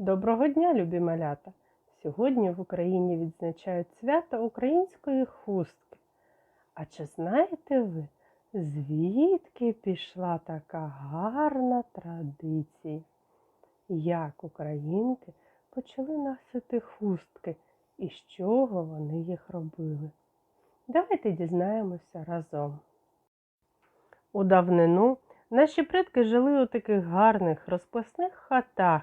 Доброго дня, любі малята! Сьогодні в Україні відзначають свято української хустки. А чи знаєте ви, звідки пішла така гарна традиція? Як українки почали носити хустки і з чого вони їх робили? Давайте дізнаємося разом. У давнину наші предки жили у таких гарних розписних хатах,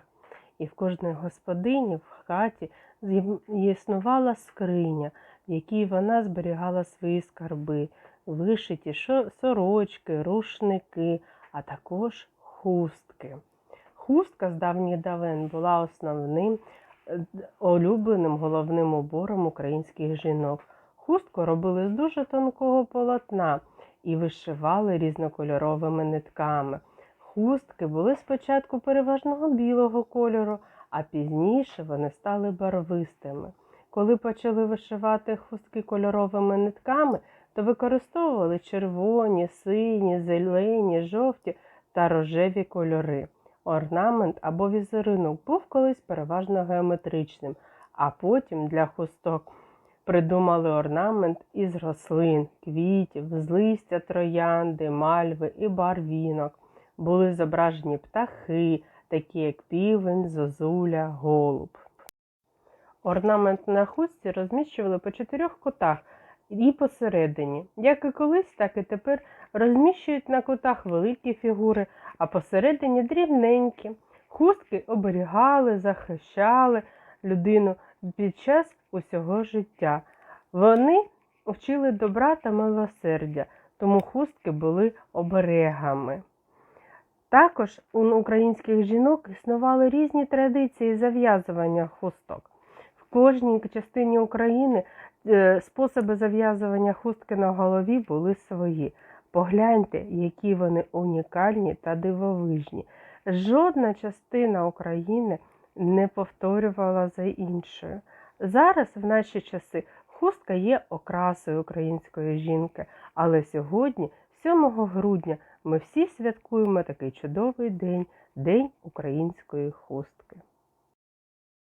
і в кожній господині в хаті існувала скриня, в якій вона зберігала свої скарби, вишиті сорочки, рушники, а також хустки. Хустка з давніх давен була основним е, улюбленим головним убором українських жінок. Хустку робили з дуже тонкого полотна і вишивали різнокольоровими нитками. Хустки були спочатку переважного білого кольору, а пізніше вони стали барвистими. Коли почали вишивати хустки кольоровими нитками, то використовували червоні, сині, зелені, жовті та рожеві кольори. Орнамент або візерунок був колись переважно геометричним, а потім для хусток придумали орнамент із рослин, квітів, з листя троянди, мальви і барвінок. Були зображені птахи, такі як півень, зозуля, голуб. Орнамент на хустці розміщували по чотирьох кутах і посередині. Як і колись, так і тепер розміщують на кутах великі фігури, а посередині дрібненькі. Хустки оберігали, захищали людину під час усього життя. Вони вчили добра та милосердя, тому хустки були оберегами. Також у українських жінок існували різні традиції зав'язування хусток. В кожній частині України е, способи зав'язування хустки на голові були свої. Погляньте, які вони унікальні та дивовижні. Жодна частина України не повторювала за іншою. Зараз, в наші часи, хустка є окрасою української жінки, але сьогодні, 7 грудня, ми всі святкуємо такий чудовий день День української хустки.